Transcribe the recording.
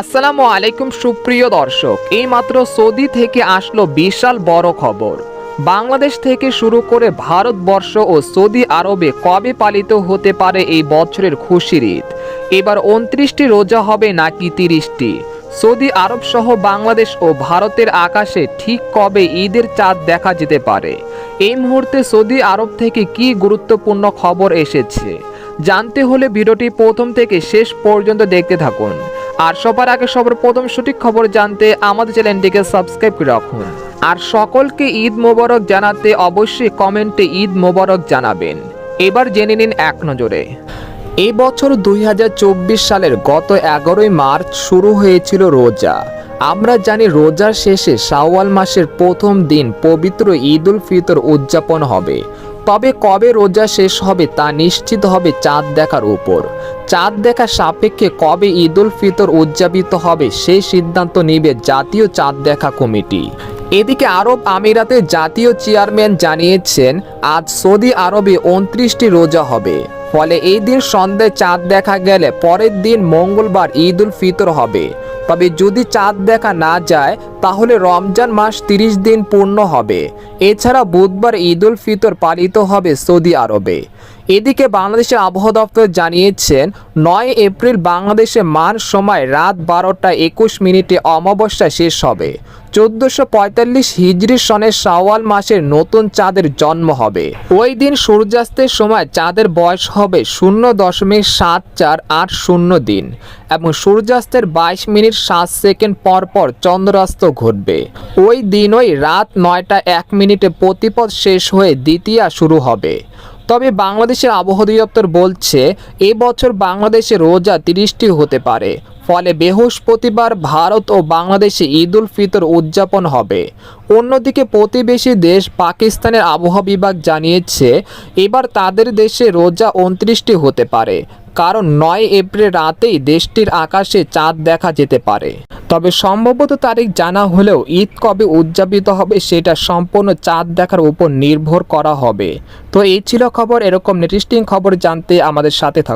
আসসালামু আলাইকুম, সুপ্রিয় দর্শক। এইমাত্র সৌদি থেকে আসলো বিশাল বড় খবর। বাংলাদেশ থেকে শুরু করে ভারতবর্ষ ও সৌদি আরবে কবে পালিত হতে পারে এই বছরের খুশির ঈদ এবার উনত্রিশটি রোজা হবে নাকি তিরিশটি? সৌদি আরব সহ বাংলাদেশ ও ভারতের আকাশে ঠিক কবে ঈদের চাঁদ দেখা যেতে পারে? এই মুহূর্তে সৌদি আরব থেকে কি গুরুত্বপূর্ণ খবর এসেছে? জানতে হলে ভিডিওটি প্রথম থেকে শেষ পর্যন্ত দেখতে থাকুন। আর সবার আগে সবার প্রথম সঠিক খবর জানতে আমাদের চ্যানেলটিকে সাবস্ক্রাইব করে রাখুন। আর সকলকে ঈদ মোবারক জানাতে অবশ্যই কমেন্টে ঈদ মোবারক জানাবেন। এবার জেনে নিন এক নজরে। এই বছর দুই হাজার চব্বিশ সালের গত এগারোই মার্চ শুরু হয়েছিল রোজা। আমরা জানি রোজার শেষে শাওয়াল মাসের প্রথম দিন পবিত্র ঈদ উল ফিতর উদযাপন হবে। তবে কবে রোজা শেষ হবে তা নিশ্চিত হবে চাঁদ দেখার উপর। চাঁদ দেখা সাপেক্ষে কবে ঈদ উল ফিতর উদযাপিত হবে সেই সিদ্ধান্ত নেবে জাতীয় চাঁদ দেখা কমিটি। এদিকে আরব আমিরাতের জাতীয় চেয়ারম্যান জানিয়েছেন, আজ সৌদি আরবে উনত্রিশটি রোজা হবে। ফলে এই দিন সন্ধ্যায় চাঁদ দেখা গেলে পরের দিন মঙ্গলবার ঈদ উল ফিতর হবে। তবে যদি চাঁদ দেখা না যায়, তাহলে রমজান মাস তিরিশ দিন পূর্ণ হবে। এছাড়া বুধবার ঈদ উল ফিতর পালিত হবে সৌদি আরবে। এদিকে বাংলাদেশের আবহাওয়া দপ্তর জানিয়েছেন, নয় এপ্রিল বাংলাদেশে মান সময় রাত বারোটা একুশ মিনিটে অমাবস্যা শেষ হবে। চোদ্দশো পঁয়তাল্লিশ হিজরি সনের শাওয়াল মাসের নতুন চাঁদের জন্ম হবে। ওই দিন সূর্যাস্তের সময় চাঁদের বয়স হবে শূন্য দশমিক সাত চার আট শূন্য দিন এবং সূর্যাস্তের বাইশ মিনিট সাত সেকেন্ড পর পর চন্দ্রাস্ত ঘটবে। ওই দিনই রাত নয়টা এক মিনিটে প্রতিপদ শেষ হয়ে দ্বিতীয়া শুরু হবে। তবে বাংলাদেশের আবহাওয়া দপ্তর বলছে এবছর বাংলাদেশে রোজা তিরিশটি হতে পারে। ফলে বৃহস্পতিবার ভারত ও বাংলাদেশে ঈদ উল ফিতর উদযাপন হবে। অন্যদিকে প্রতিবেশী দেশ পাকিস্তানের আবহাওয়া বিভাগ জানিয়েছে, এবার তাদের দেশে রোজা উনত্রিশটি হতে পারে, কারণ নয় এপ্রিল রাতেই দেশটির আকাশে চাঁদ দেখা যেতে পারে। তবে সম্ভবত তারিখ জানা হলেও ঈদ কবে উদযাপিত হবে সেটা সম্পূর্ণ চাঁদ দেখার উপর নির্ভর করা হবে। তো এই ছিল খবর, এরকম ইন্টারেস্টিং খবর জানতে আমাদের সাথে থাকুন।